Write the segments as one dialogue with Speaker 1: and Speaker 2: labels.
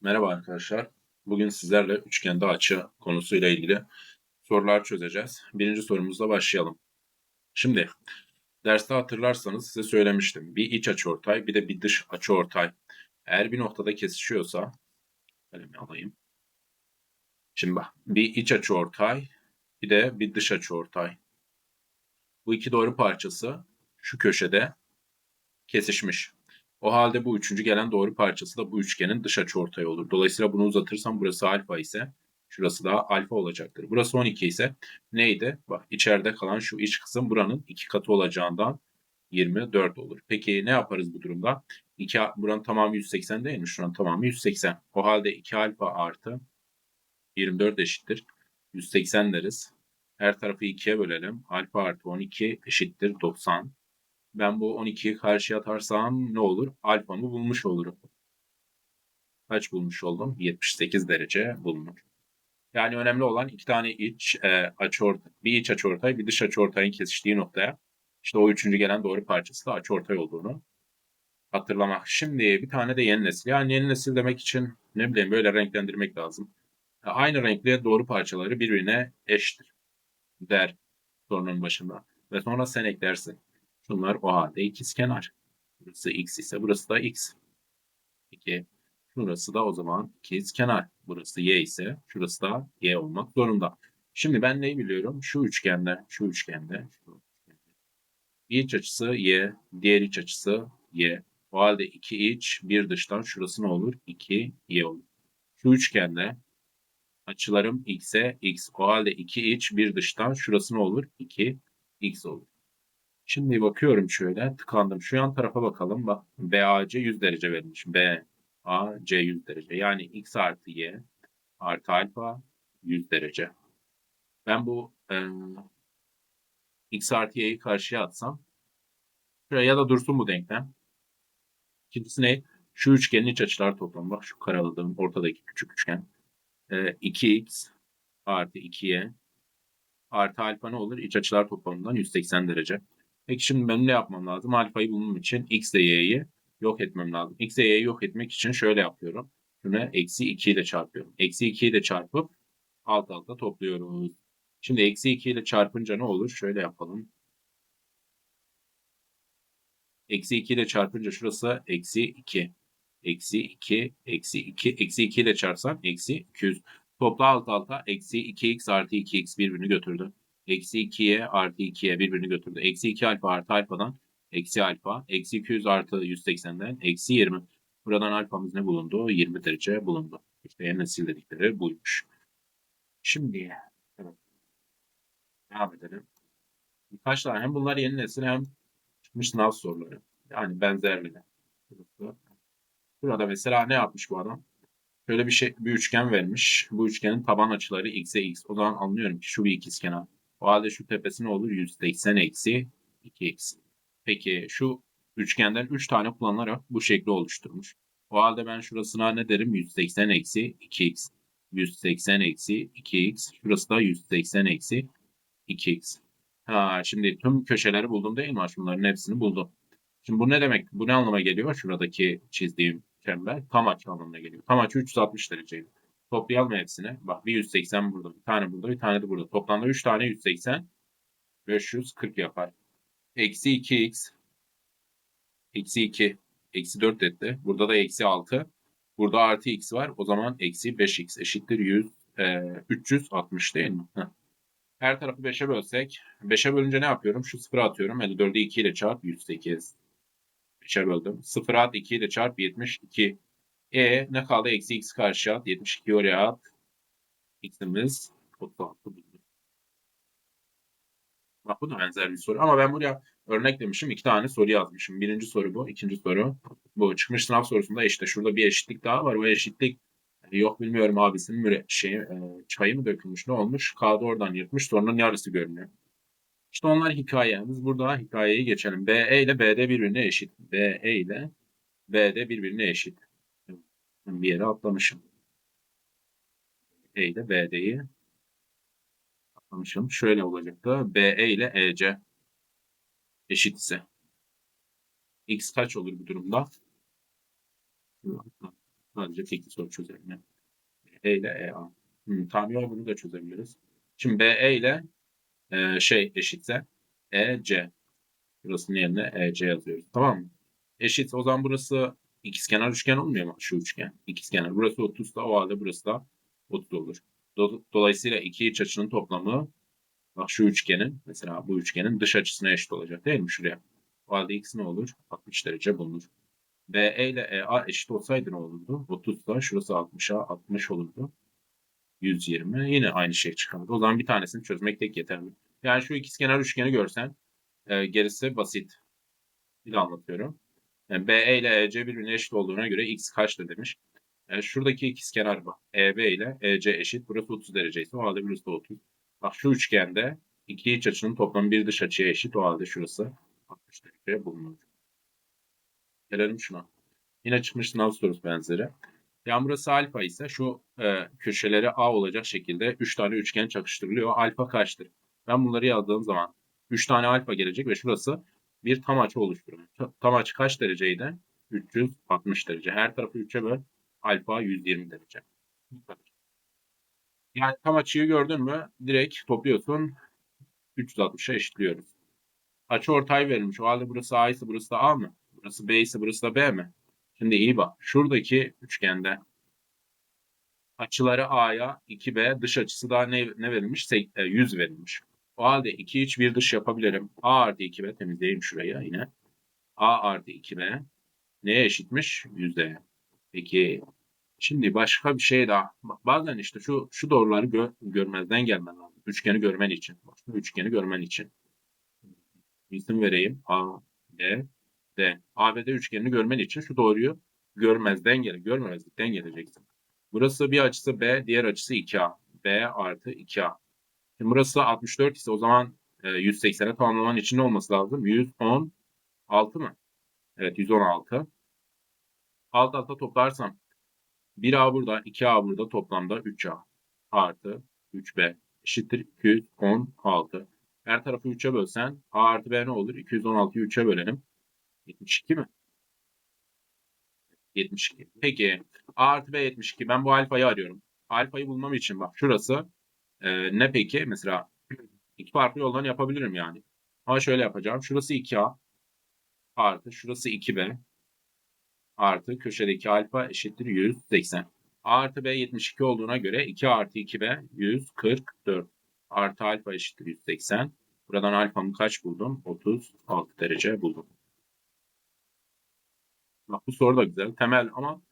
Speaker 1: Merhaba arkadaşlar. Bugün sizlerle üçgende açı konusuyla ilgili sorular çözeceğiz. Birinci sorumuzla başlayalım. Şimdi derste hatırlarsanız size söylemiştim. Bir iç açıortay bir de bir dış açıortay. Eğer bir noktada kesişiyorsa kalemi alayım. Şimdi bak bir iç açıortay bir de bir dış açıortay. Bu iki doğru parçası şu köşede kesişmiş. O halde bu üçüncü gelen doğru parçası da bu üçgenin dış açıortayı olur. Dolayısıyla bunu uzatırsam burası alfa ise şurası da alfa olacaktır. Burası 12 ise neydi? Bak içeride kalan şu iç kısım buranın iki katı olacağından 24 olur. Peki ne yaparız bu durumda? 2, buranın tamamı 180 değil mi? Şuranın tamamı 180. O halde 2 alfa artı 24 eşittir. 180 deriz. Her tarafı 2'ye bölelim. Alfa artı 12 eşittir 90 ben bu 12'yi karşıya atarsam ne olur? Alfamı bulmuş olurum. Kaç bulmuş oldum? 78 derece bulunur. Yani önemli olan iki tane iç e, açıortay, bir iç açıortay, bir dış açıortayın kesiştiği noktaya işte o üçüncü gelen doğru parçası da açıortay olduğunu hatırlamak. Şimdi bir tane de yeni nesil. Yani yeni nesil demek için ne bileyim böyle renklendirmek lazım. Aynı renkli doğru parçaları birbirine eşittir der sorunun başında. Ve sonra sen eklersin. Bunlar o halde ikizkenar. Burası x ise burası da x. Peki şurası da o zaman ikizkenar. Burası y ise şurası da y olmak zorunda. Şimdi ben neyi biliyorum? Şu üçgende, şu üçgende, şu. Bir iç açısı y, diğer iç açısı y. O halde iki iç, bir dıştan şurası ne olur? 2 y olur. Şu üçgende açılarım x'e x. O halde iki iç, bir dıştan şurası ne olur? 2 x olur. Şimdi bakıyorum şöyle tıkandım. Şu yan tarafa bakalım. Bak BAC 100 derece verilmiş. BAC 100 derece. Yani x artı y artı alfa 100 derece. Ben bu e, x artı y'yi karşıya atsam şuraya ya da dursun bu denklem. İkincisi ne? Şu üçgenin iç açılar toplamı. Bak şu karaladığım ortadaki küçük üçgen. E, 2x artı 2y artı alfa ne olur? İç açılar toplamından 180 derece. Peki şimdi benim ne yapmam lazım? Alfayı bulmam için x ile y'yi yok etmem lazım. x ile y'yi yok etmek için şöyle yapıyorum. Şunu eksi 2 ile çarpıyorum. Eksi 2 ile çarpıp alt alta topluyoruz. Şimdi eksi 2 ile çarpınca ne olur? Şöyle yapalım. Eksi 2 ile çarpınca şurası eksi 2. Eksi 2, eksi 2, eksi 2 ile çarpsam eksi 200. Topla alt alta eksi 2x artı 2x birbirini götürdü. Eksi 2'ye artı 2'ye birbirini götürdü. Eksi 2 alfa artı alfadan eksi alfa. Eksi 200 artı 180'den eksi 20. Buradan alfamız ne bulundu? 20 derece bulundu. İşte yeni nesil dedikleri buymuş. Şimdi devam edelim. Birkaç tane hem bunlar yeni nesil hem çıkmış sınav soruları. Yani benzerliğine. Burada mesela ne yapmış bu adam? Şöyle bir şey bir üçgen vermiş. Bu üçgenin taban açıları x'e x. O zaman anlıyorum ki şu bir ikizkenar. O halde şu tepesi ne olur? 180 eksi 2x. Peki şu üçgenden 3 tane kullanarak bu şekli oluşturmuş. O halde ben şurasına ne derim? 180 eksi 2x. 180 eksi 2x. Şurası da 180 eksi 2x. Ha, şimdi tüm köşeleri buldum değil mi? Bunların hepsini buldum. Şimdi bu ne demek? Bu ne anlama geliyor? Şuradaki çizdiğim çember tam açı anlamına geliyor. Tam açı 360 dereceydi. Toplayalım hepsini. Bak bir 180 burada, bir tane burada, bir tane de burada. Toplamda 3 tane 180. 540 yapar. Eksi 2x. Eksi 2. Eksi 4 etti. Burada da eksi 6. Burada artı x var. O zaman eksi 5x eşittir 100. E, 360 değil mi? Heh. Her tarafı 5'e bölsek. 5'e bölünce ne yapıyorum? Şu 0'a atıyorum. 54'ü 2 ile çarp 108. 5'e böldüm. 0'a at 2 ile çarp 72. E ne kaldı? Eksi x karşı at. 72 oraya at. X'imiz 36 buldu. Bak bu da benzer bir soru. Ama ben buraya örnek demişim. iki tane soru yazmışım. Birinci soru bu. ikinci soru bu. Çıkmış sınav sorusunda işte şurada bir eşitlik daha var. O eşitlik yok bilmiyorum abisinin müre, şey, e, çayı mı dökülmüş ne olmuş? Kağıdı oradan yırtmış. Sorunun yarısı görünüyor. İşte onlar hikayemiz. Burada hikayeyi geçelim. BE ile BD birbirine eşit. BE ile BD birbirine eşit bir yere atlamışım. E ile BD'yi atlamışım. Şöyle olacaktı. BE ile EC eşit ise. X kaç olur bu durumda? Sadece tekli soru çözelim. E ile EA. Hmm, tamam yok bunu da çözebiliriz. Şimdi BE ile e, şey eşitse EC. Burasının yerine EC yazıyoruz. Tamam mı? Eşit. O zaman burası ikizkenar üçgen olmuyor mu? Şu üçgen. İkizkenar. Burası 30 da o halde burası da 30 olur. Do- Dolayısıyla iki iç açının toplamı bak şu üçgenin mesela bu üçgenin dış açısına eşit olacak değil mi şuraya? O halde x ne olur? 60 derece bulunur. BE ile EA eşit olsaydı ne olurdu? 30 da şurası 60'a 60 olurdu. 120 yine aynı şey çıkardı. O zaman bir tanesini çözmek tek yeterli. Yani şu ikizkenar üçgeni görsen e, gerisi basit. Bir anlatıyorum. Yani BE ile EC birbirine eşit olduğuna göre x kaçtır demiş. Yani şuradaki ikizkenar bak. EB ile EC eşit. Burası 30 derece ise o halde burası da 30. Bak şu üçgende iki iç açının toplamı bir dış açıya eşit. O halde şurası 60 derece bulunur. Gelelim şuna. Yine çıkmış sınav sorusu benzeri. Yani burası alfa ise şu e, köşeleri A olacak şekilde 3 tane üçgen çakıştırılıyor. Alfa kaçtır? Ben bunları yazdığım zaman 3 tane alfa gelecek ve şurası bir tam açı oluşturur. Ta- Tam açı kaç dereceydi? 360 derece. Her tarafı 3'e böl. Alfa 120 derece. Yani tam açıyı gördün mü direkt topluyorsun 360'a eşitliyoruz. Açı ortay verilmiş. O halde burası A ise burası da A mı? Burası B ise burası da B mi? Şimdi iyi bak. Şuradaki üçgende açıları A'ya 2B dış açısı da ne, ne verilmiş? Sek- e, 100 verilmiş. O halde 2 iç bir dış yapabilirim. A artı 2B temizleyeyim şuraya yine. A artı 2B neye eşitmiş? 100'e. Peki şimdi başka bir şey daha. Bak, bazen işte şu şu doğruları gö- görmezden gelmen lazım. Üçgeni görmen için. Bak, üçgeni görmen için. İsim vereyim. A, B, D. ABD üçgenini görmen için şu doğruyu görmezden gele, görmemezlikten geleceksin. Burası bir açısı B, diğer açısı 2A. B artı 2A. Şimdi burası 64 ise o zaman e, 180'e tamamlaman için ne olması lazım? 116 mı? Evet 116. Alt alta toplarsam 1A burada, 2A burada toplamda 3A artı 3B eşittir 216. Her tarafı 3'e bölsen A artı B ne olur? 216'yı 3'e bölelim. 72 mi? 72. Peki A artı B 72. Ben bu alfayı arıyorum. Alfayı bulmam için bak şurası e, ne peki? Mesela iki farklı yoldan yapabilirim yani. Ama şöyle yapacağım. Şurası 2A artı şurası 2B artı köşedeki alfa eşittir 180. A artı B 72 olduğuna göre 2 artı 2B 144 artı alfa eşittir 180. Buradan alfamı kaç buldum? 36 derece buldum. Bak bu soru da güzel. Temel ama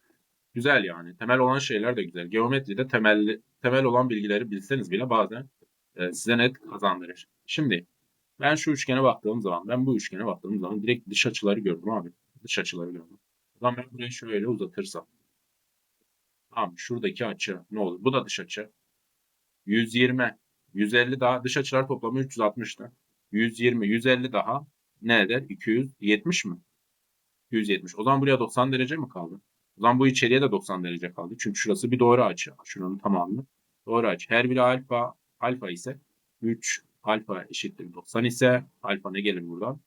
Speaker 1: güzel yani. Temel olan şeyler de güzel. Geometride temel temel olan bilgileri bilseniz bile bazen e, size net kazandırır. Şimdi ben şu üçgene baktığım zaman, ben bu üçgene baktığım zaman direkt dış açıları gördüm abi. Dış açıları gördüm. O zaman ben burayı şöyle uzatırsam. Tamam şuradaki açı ne olur? Bu da dış açı. 120, 150 daha dış açılar toplamı 360'tı. 120, 150 daha ne eder? 270 mi? 270. O zaman buraya 90 derece mi kaldı? O zaman bu içeriye de 90 derece kaldı. Çünkü şurası bir doğru açı. Şuranın tamamı doğru açı. Her biri alfa alfa ise 3 alfa eşittir 90 ise alfa ne gelir buradan?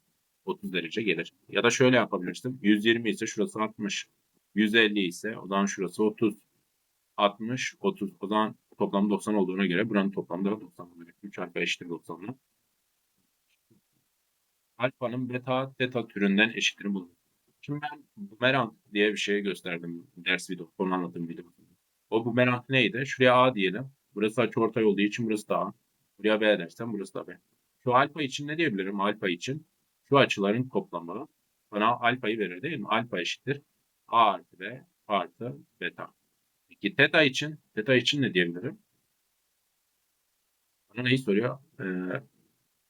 Speaker 1: 30 derece gelir. Ya da şöyle yapabilirsin. 120 ise şurası 60. 150 ise o zaman şurası 30. 60, 30. O zaman toplam 90 olduğuna göre buranın toplamı da 90 olacak. 3 alfa eşittir 90. Alfanın beta teta türünden eşitini bulun. Şimdi ben bumerang diye bir şey gösterdim ders video, konu anlatım video. O bumerang neydi? Şuraya A diyelim. Burası açıortay olduğu için burası da A. Buraya B dersem burası da B. Şu alfa için ne diyebilirim? Alfa için şu açıların toplamı bana alfayı verir değil mi? Alfa eşittir A artı B artı beta. Peki teta için, teta için ne diyebilirim? Bana neyi soruyor? Ee,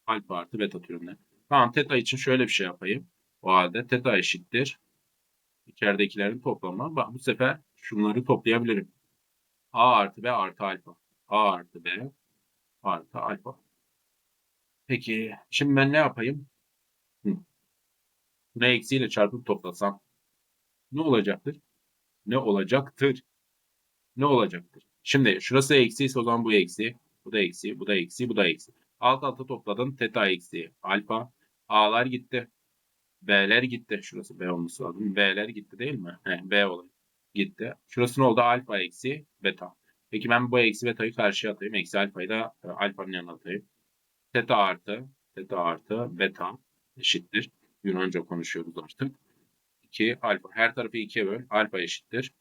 Speaker 1: alfa artı beta türünden. Tamam teta için şöyle bir şey yapayım. O halde teta eşittir. İçeridekilerin toplamı. Bak, bu sefer şunları toplayabilirim. A artı B artı alfa. A artı B artı alfa. Peki şimdi ben ne yapayım? Hı. Bunu eksiyle çarpıp toplasam ne olacaktır? Ne olacaktır? Ne olacaktır? Şimdi şurası eksi ise o zaman bu eksi. Bu da eksi, bu da eksi, bu da eksi. Alt alta topladın. Teta eksi alfa. A'lar gitti. B'ler gitti. Şurası B olması lazım. B'ler gitti değil mi? He, B olayı. gitti. Şurası ne oldu? Alfa eksi beta. Peki ben bu eksi beta'yı karşıya atayım. Eksi alfayı da e, alfanın yanına atayım. Teta artı, teta artı beta eşittir. Yunanca konuşuyoruz artık. 2 alfa. Her tarafı 2'ye böl. Alfa eşittir.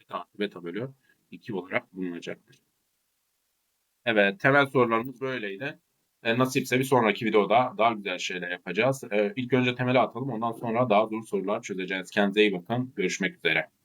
Speaker 1: Beta beta bölü 2 olarak bulunacaktır. Evet, temel sorularımız böyleydi. E, nasipse bir sonraki videoda daha güzel şeyler yapacağız. E, ilk önce temeli atalım, ondan sonra daha zor sorular çözeceğiz. Kendinize iyi bakın. Görüşmek üzere.